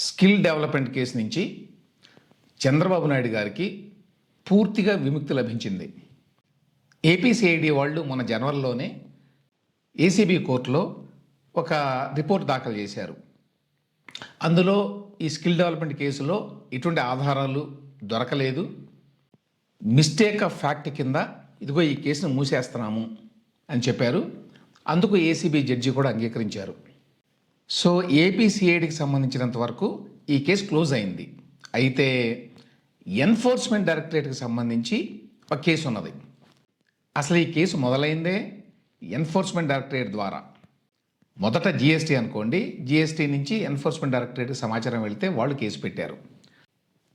Skill development case నుంచి చంద్రబాబు నాయుడు గారికి పూర్తిగా విముక్తి లభించింది. ఏపీసీఐడి వాళ్ళు మన జనవరిలోనే ఏసీబీ కోర్టులో ఒక రిపోర్ట్ దాఖలు చేశారు. అందులో ఈ స్కిల్ డెవలప్మెంట్ కేసులో ఇటువంటి ఆధారాలు దొరకలేదు. మిస్టేక్ ఆఫ్ ఫ్యాక్ట్ కింద ఇదిగో ఈ కేసును మూసేస్తున్నాము అని చెప్పారు. అందుకు ఏసీబీ జడ్జి కూడా అంగీకరించారు. సో ఏపీసీఐడికి సంబంధించినంత వరకు ఈ కేసు క్లోజ్ అయింది. అయితే ఎన్ఫోర్స్మెంట్ డైరెక్టరేట్కి సంబంధించి ఒక కేసు ఉన్నది. అసలు ఈ కేసు మొదలైందే ఎన్ఫోర్స్మెంట్ డైరెక్టరేట్ ద్వారా. మొదట జిఎస్టీ అనుకోండి. జిఎస్టీ నుంచి ఎన్ఫోర్స్మెంట్ డైరెక్టరేట్ సమాచారం వెళితే వాళ్ళు కేసు పెట్టారు.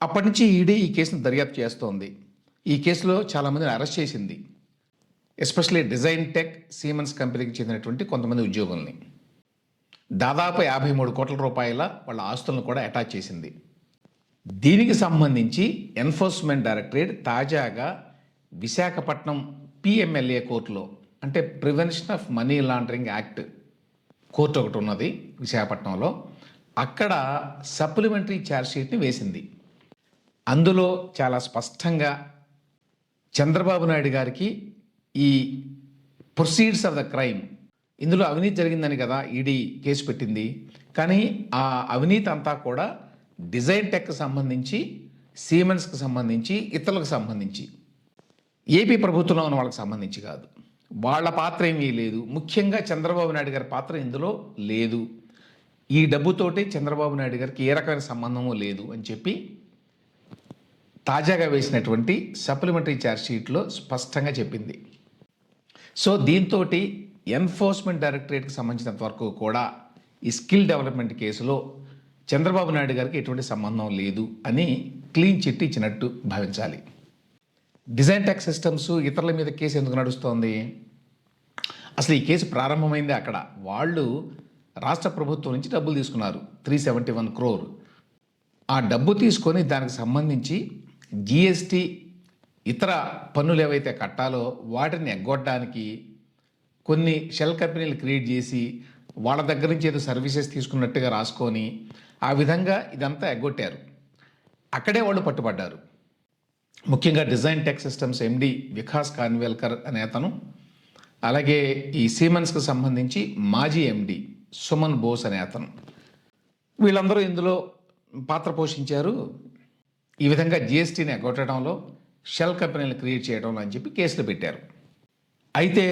అప్పటి నుంచి ఈడీ ఈ కేసును దర్యాప్తు చేస్తోంది. ఈ కేసులో చాలామందిని అరెస్ట్ చేసింది. ఎస్పెషల్లీ డిజైన్ టెక్ సీమన్స్ కంపెనీకి చెందినటువంటి కొంతమంది ఉద్యోగుల్ని. దాదాపు యాభై మూడు కోట్ల రూపాయల వాళ్ళ ఆస్తులను కూడా అటాచ్ చేసింది. దీనికి సంబంధించి ఎన్ఫోర్స్మెంట్ డైరెక్టరేట్ తాజాగా విశాఖపట్నం పిఎంఎల్ఏ కోర్టులో అంటే prevention of money laundering act court ఒకటి ఉన్నది విశాఖపట్నంలో. అక్కడ సప్లిమెంటరీ ఛార్జ్షీట్ని వేసింది. అందులో చాలా స్పష్టంగా చంద్రబాబు నాయుడు గారికి ఈ ప్రొసీడ్స్ ఆఫ్ ద క్రైమ్ ఇందులో అవినీతి జరిగిందని కదా ఈడీ కేసు పెట్టింది. కానీ ఆ అవినీతి అంతా కూడా డిజైన్ టెక్కి సంబంధించి సీమెన్స్కి సంబంధించి ఇతరులకు సంబంధించి. ఏపీ ప్రభుత్వంలో ఉన్న వాళ్ళకి సంబంధించి కాదు. వాళ్ళ పాత్ర ఏమీ లేదు. ముఖ్యంగా చంద్రబాబు నాయుడు గారి పాత్ర ఇందులో లేదు. ఈ డబ్బుతోటి చంద్రబాబు నాయుడు గారికి ఏ రకమైన సంబంధము లేదు అని చెప్పి తాజాగా వేసినటువంటి సప్లిమెంటరీ ఛార్జ్షీట్లో స్పష్టంగా చెప్పింది. సో దీంతో ఎన్ఫోర్స్మెంట్ డైరెక్టరేట్కి సంబంధించినంత వరకు కూడా ఈ స్కిల్ డెవలప్మెంట్ కేసులో చంద్రబాబు నాయుడు గారికి ఎటువంటి సంబంధం లేదు అని క్లీన్ చిట్ ఇచ్చినట్టు భావించాలి. డిజైన్ ట్యాక్స్ సిస్టమ్స్ ఇతరుల మీద కేసు ఎందుకు నడుస్తోంది? అసలు ఈ కేసు ప్రారంభమైంది అక్కడ. వాళ్ళు రాష్ట్ర ప్రభుత్వం నుంచి డబ్బులు తీసుకున్నారు. Three seventy one crore. ఆ డబ్బు తీసుకొని దానికి సంబంధించి జిఎస్టి ఇతర పన్నులు ఏవైతే కట్టాలో వాటిని ఎగ్గొట్టడానికి కొన్ని షెల్ కంపెనీలు క్రియేట్ చేసి వాళ్ళ దగ్గర నుంచి ఏదో సర్వీసెస్ తీసుకున్నట్టుగా రాసుకొని ఆ విధంగా ఇదంతా ఎగ్గొట్టారు. అక్కడే వాళ్ళు పట్టుబడ్డారు. ముఖ్యంగా design tech systems MD Vikas Kanvelkar అనే అతను అలాగే ఈ సీమన్స్కి సంబంధించి మాజీ ఎండి సుమన్ బోస్ అనే అతను. వీళ్ళందరూ ఇందులో పాత్ర పోషించారు. ఈ విధంగా జిఎస్టీని ఎగ్గొట్టడంలో షెల్ కంపెనీలు క్రియేట్ చేయడంలో అని చెప్పి కేసులు పెట్టారు. అయితే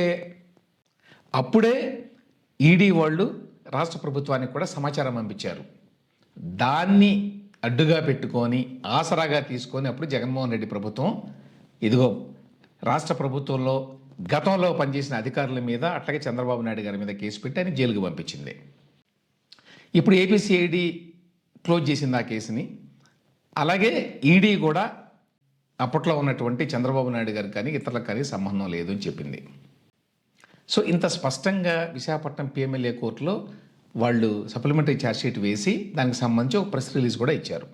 అప్పుడే ఈడీ వాళ్ళు రాష్ట్ర ప్రభుత్వానికి కూడా సమాచారం పంపించారు. దాన్ని అడ్డుగా పెట్టుకొని ఆసరాగా తీసుకొని అప్పుడు జగన్మోహన్ రెడ్డి ప్రభుత్వం ఇదిగో రాష్ట్ర ప్రభుత్వంలో గతంలో పనిచేసిన అధికారుల మీద అట్లాగే చంద్రబాబు నాయుడు గారి మీద కేసు పెట్టి ఆయన జైలుకు పంపించింది. ఇప్పుడు ఏపీసీఐడి క్లోజ్ చేసింది ఆ కేసుని. అలాగే ఈడీ కూడా అప్పట్లో ఉన్నటువంటి చంద్రబాబు నాయుడు గారికి కానీ ఇతరులకు కానీ సంబంధం లేదు అని చెప్పింది. సో ఇంత స్పష్టంగా విశాఖపట్నం పిఎంఎల్ఏ కోర్టులో వాళ్ళు సప్లిమెంటరీ ఛార్జ్షీట్ వేసి దానికి సంబంధించి ఒక ప్రెస్ రిలీజ్ కూడా ఇచ్చారు.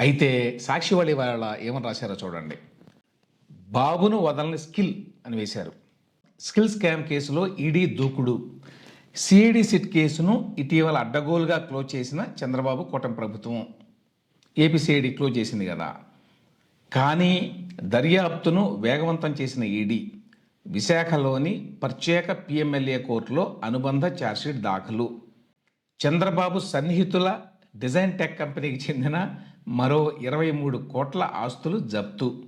అయితే సాక్షి వాళ్ళు ఏమని రాశారో చూడండి. బాబును వదలని స్కిల్ అని వేశారు. స్కిల్ స్కామ్ కేసులో ఈడీ దూకుడు. సిఐడి సిట్ కేసును ఇటీవల అడ్డగోలుగా క్లోజ్ చేసిన చంద్రబాబు కూటమి ప్రభుత్వం. ఏపీ సిఐడి క్లోజ్ చేసింది కదా. కానీ దర్యాప్తును వేగవంతం చేసిన ఈడీ విశాఖలోని ప్రత్యేక పిఎంఎల్ఏ కోర్టులో అనుబంధ ఛార్జ్షీట్ దాఖలు. చంద్రబాబు సన్నిహితుల డిజైన్ టెక్ కంపెనీకి చెందిన మరో ఇరవై మూడు కోట్ల ఆస్తులు జప్తు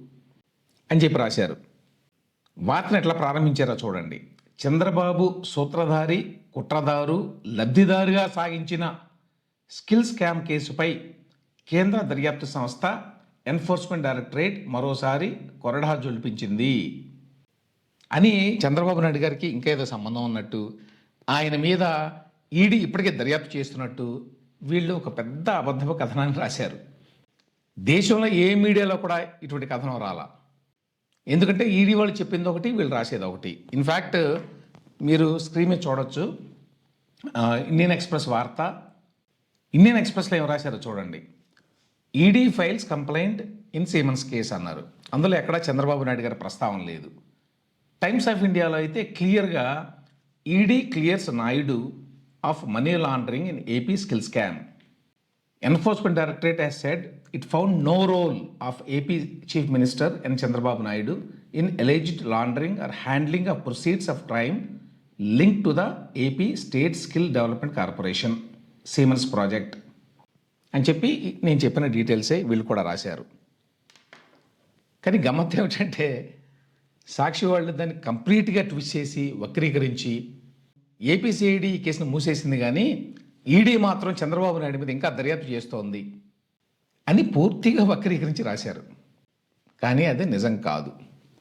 అని చెప్పి రాశారు. వార్తను ఎట్లా ప్రారంభించారో చూడండి. చంద్రబాబు సూత్రధారి కుట్రదారు లబ్ధిదారుగా సాగించిన స్కిల్ స్కామ్ కేసుపై కేంద్ర దర్యాప్తు సంస్థ ఎన్ఫోర్స్మెంట్ డైరెక్టరేట్ మరోసారి కొరడా జొల్పించింది. అని చంద్రబాబు నాయుడు గారికి ఇంకా ఏదో సంబంధం ఉన్నట్టు ఆయన మీద ఈడీ ఇప్పటికే దర్యాప్తు చేస్తున్నట్టు వీళ్ళు ఒక పెద్ద అబద్ధపు కథనాన్ని రాశారు. దేశంలో ఏ మీడియాలో కూడా ఇటువంటి కథనం రాలా. ఎందుకంటే ఈడీ వాళ్ళు చెప్పింది ఒకటి వీళ్ళు రాసేది ఒకటి. ఇన్ఫ్యాక్ట్ మీరు స్క్రీన్ మీద చూడొచ్చు. ఇండియన్ ఎక్స్ప్రెస్ వార్త. ఇండియన్ ఎక్స్ప్రెస్లో ఏం రాశారో చూడండి. ED files complaint in Siemens case అన్నారు. అందులో ఎక్కడా చంద్రబాబు నాయుడు గారి ప్రస్తావన లేదు. టైమ్స్ ఆఫ్ ఇండియాలో అయితే క్లియర్గా ED clears Naidu of money laundering in AP skill scam enforcement directorate has said it found no role of AP chief minister N Chandrababu Naidu in alleged laundering or handling of proceeds of crime link to the AP state skill development corporation Siemens project అని చెప్పి నేను చెప్పిన డీటెయిల్సే వీళ్ళు కూడా రాశారు. కానీ గమ్మత్ ఏమిటంటే సాక్షి వాళ్ళు దాన్ని కంప్లీట్గా ట్విస్ట్ చేసి వక్రీకరించి ఏపీసీఐడి ఈ కేసును మూసేసింది కానీ ఈడీ మాత్రం చంద్రబాబు నాయుడు మీద ఇంకా దర్యాప్తు చేస్తోంది అని పూర్తిగా వక్రీకరించి రాశారు. కానీ అది నిజం కాదు.